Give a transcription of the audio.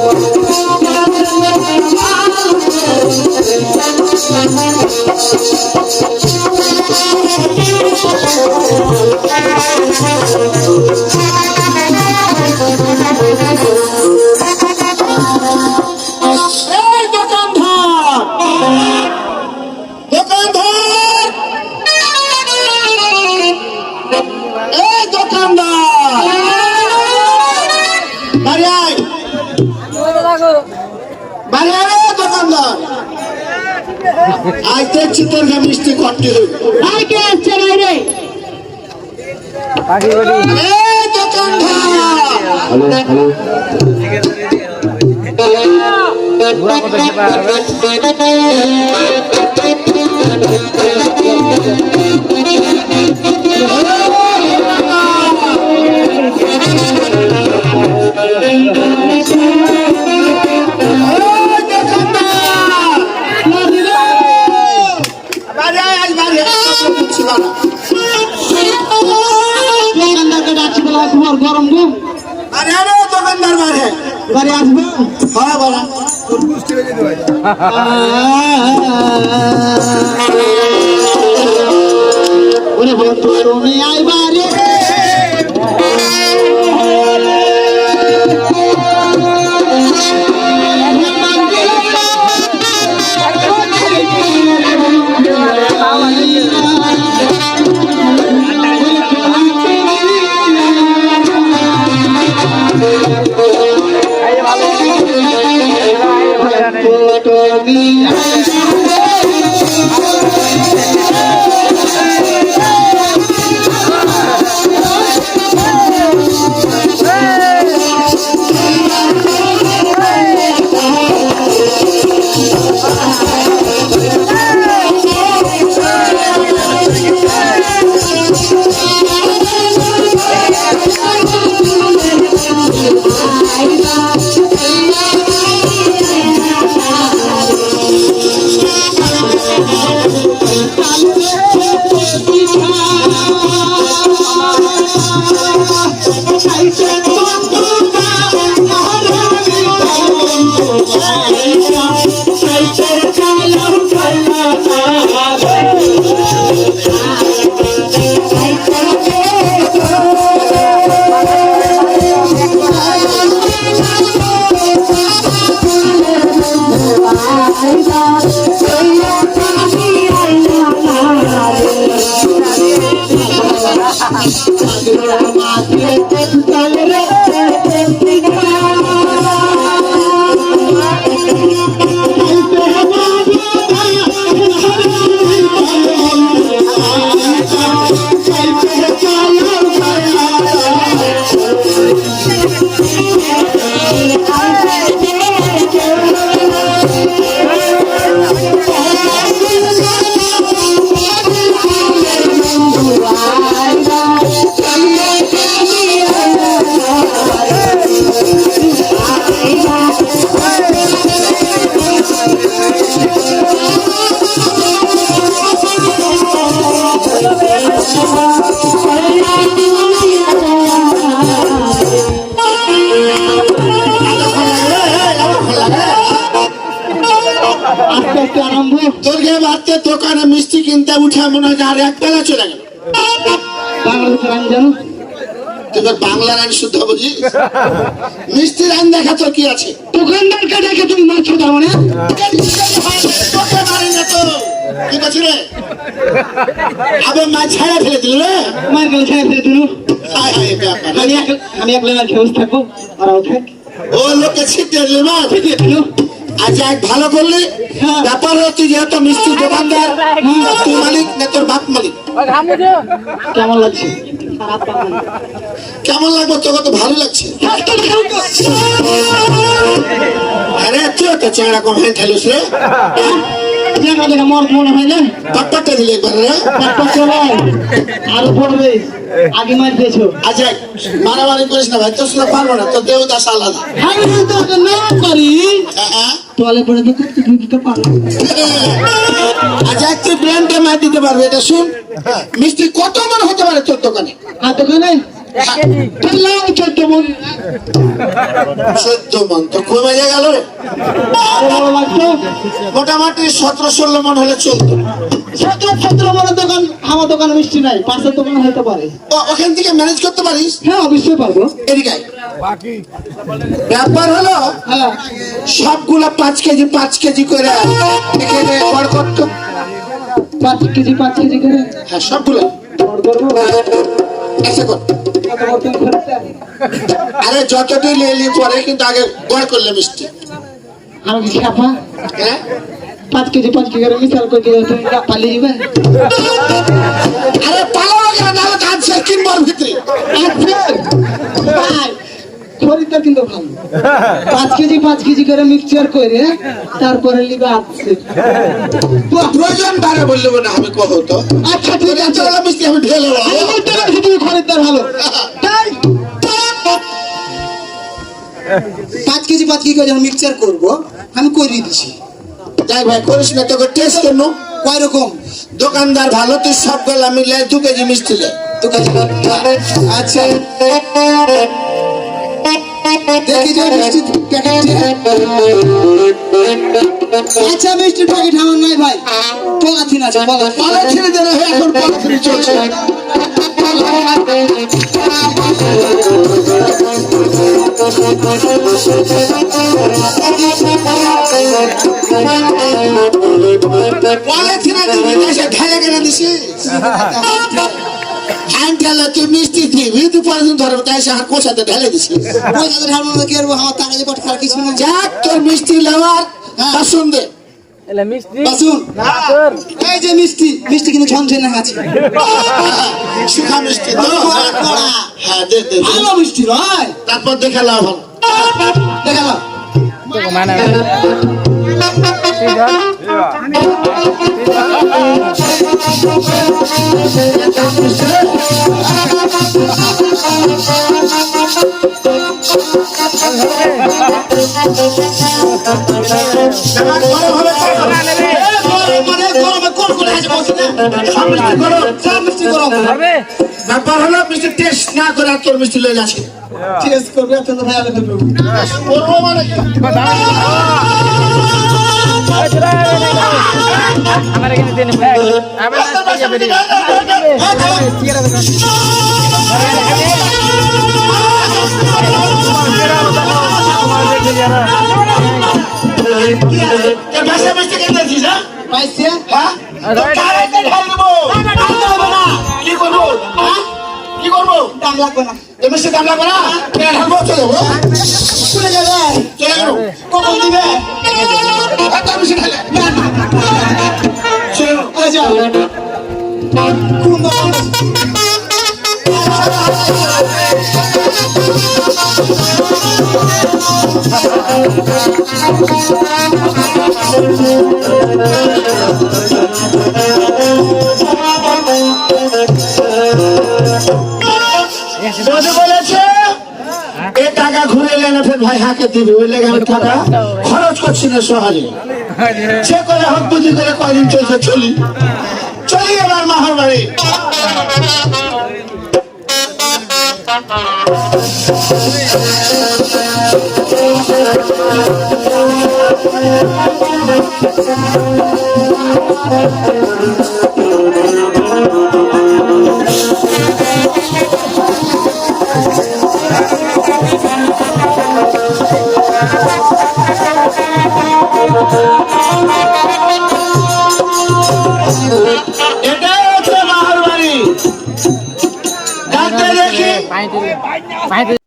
Oh. আজ তোর মিষ্টি কট্টি ভাই কে আসছে বাইরে। এই দোকানদার এই দোকানদারকে তোমার গরম গো আরে আরে দোকানদার বারে বাড়ি আসব? হ্যাঁ বাড়া ওরে বন্ধু তুমি ছোট মিয়া আই বাড়ি আস্তে আস্তে আরম্ভ। তোর গায়ে ভাবতে দোকানে মিষ্টি কিনতে উঠে মনে হয় আর এক বেলা চলে গেল। বাংলাদেশের আমি জানো? তোর বাংলা রান শুদ্ধ বুঝি মিষ্টি রান দেখা তোর কি আছে? দোকানদারকে ডেকে তুমি মাছ দাও না? তোকে মারি না তো। কি বলছি রে? আবে মাছ ছাড়া ফেলে দিল রে। গাল ছেড়ে ফেলে দিল। আমি একলা না খেয়ে থাকব। ও লোকে ছিটিয়ে দিল ঠিকই দিল। আজ এক ভালো করলি হ্যাঁ। ব্যাপার হচ্ছে যেহেতু মিষ্টি দোকানদার তুই মালিক না তোর বাপ মালিক। কেমন লাগছে? কেমন লাগবে? তোকে তো ভালো লাগছে। আরে তুই তো চেহারা কম হয়ে খেলিস রে? দেখা দেখা মর মনে হয় না পাটপাটটা দিলে একবার রে একটা চলে আরও পড়বে আগে মার দিয়েছ এক মারামারি করিস না ভাই তোর সঙ্গে পারব না তোর দেবদাস আলাদা আমি ওকে না করি হ্যাঁ, হ্যাঁ। তোলে পড়ে তো করতে দিতে পারব আজ এক তুই ব্র্যান্ডে মার দিতে পারবে এটা শুন মিষ্টি কত মনে হতে পারে তোর দোকানে আর দোকানে ধরলাম চোদ্দ মন। চোদ্দ মন তো কমে গেল রে। আরও বড় লাগতো মোটামুটি সতেরো ষোলো মন হলে চলতো। সতেরো সতেরো মনের দোকান আমার দোকানে মিষ্টি নাই পাশের দোকানে হতে পারে। ওখান থেকে ম্যানেজ করতে পারিস? হ্যাঁ অবশ্যই পারব। এদিকে ব্যাপার হলো হ্যাঁ। সবগুলা পাঁচ কেজি পাঁচ কেজি করে এখানে পাঁচ কেজি পাঁচ কেজি করে। হ্যাঁ সবগুলো। আরে যতটুকু লেলি পরে কিন্তু আগে গড় করলে মিষ্টি। আর কি খাপা হ্যাঁ? পাঁচ কেজি পাঁচ কেজি মিশাল করে পালিয়ে যাবে? আরে পালাও কেন? নাহলে কাজ শেষ কিনবো ওর ভিতরে ভাই, খরিদ্দার কিন্তু ভালো পাঁচ কেজি পাঁচ কেজি করে মিক্সচার করে তারপরে লিবে আসছে প্রয়োজন বারে বললে না আমি কহ তো? আচ্ছা ঠিক আছে। চলা মিষ্টি আমি ঢেলে তুমি খরিদ্দার ভালো। পাঁচ কেজি পাঁচ কেজি করে যখন মিক্সচার করব আমি করিয়ে দিছি। যাই ভাই করিস না তোকে টেস্ট কেন কয় রকম? দোকানদার ভালো তুই সব গলা মিলে দু কেজি মিষ্টি লে দু কেজি আচ্ছা। দেখি যে মিষ্টি আচ্ছা মিষ্টির প্যাকেট আমার নাই ভাই। পলাথিন আছে পলাথিন পালা ছেড়ে এখন পলিথিন চলছে। পলিথিনে ঢেলে কেনে দিছিস আইন ঢেলে তুই মিষ্টি দিবি তুই পলিথিন ধরবে তাই সে আর কোষাতে ঢেলে ওই তাদের হারমোন কি করব আমার টাকা যে পট খাওয়ার কিছু না যাক তোর মিষ্টি লেওয়ার বাসন দে। বাসুন। এই যে মিষ্টি মিষ্টি কিন্তু ঝনঝনে আছে শুকা মিষ্টি তো কড়া, কড়া। হ্যাঁ। ভালো মিষ্টি ভাই তারপর দেখে লাভ দেখালাম দেওয়ার পরে হবে মানে কোন করে আছে বলছি না সব মিষ্টি গরম সব মিষ্টি গরম ব্যাপার হলো মিষ্টি টেস্ট না করে আর তোর মিষ্টি লয়ে যাচ্ছে টেস্ট করবে আপনাদের ভাই আলাদা করব করব মানে আমার এখানে দেন আমার তোর ভাষা মিষ্টি কেন দিছিস কি করব? হ্যাঁ? কি করব? দাম লাগবে না। মিষ্টি দাম লাগবে না? কেন? ঢালবো চলে যাব? চলে যাবে। চলে যাব? কখন দিবে? মিষ্টি ঢালে। চলে যাও। কোন দোকান বলেছে, এ টাকা ঘুরে এলে ফের ভাই হাকে দিবি, ওই লেগে আমি টাকা খরচ করছি না সহজে। সে করে হোক বুদ্ধি করে কয়দিন চলছে, চলি। চলি এবার মাহর বাড়ি। এটাই হচ্ছে মাহর বাড়ি দেখি।